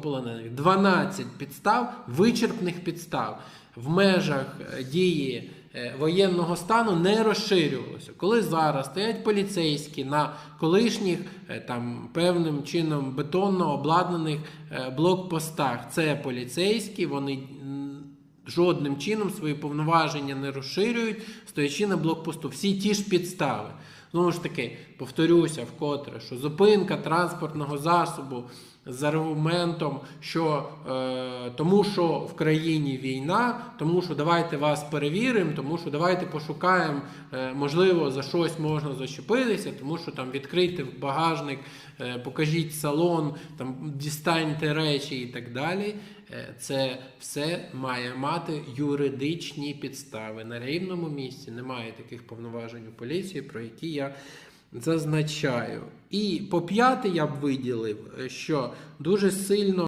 полонених. 12 підстав, вичерпних підстав в межах е, дії е, воєнного стану не розширювалося. Коли зараз стоять поліцейські на колишніх е, там певним чином бетонно обладнаних блокпостах, це поліцейські, вони жодним чином свої повноваження не розширюють, стоячи на блокпосту. Всі ті ж підстави. Знову ж таки, повторюся вкотре, що зупинка транспортного засобу з аргументом, що е, тому що в країні війна, тому що давайте вас перевіримо, тому що давайте пошукаємо, е, можливо, за щось можна зачепитися, тому що там відкрийте багажник, е, покажіть салон, там дістаньте речі і так далі. Е, Це все має мати юридичні підстави. На рівному місці немає таких повноважень у поліції, про які я зазначаю. І по п'яте я б виділив, е, що дуже сильно.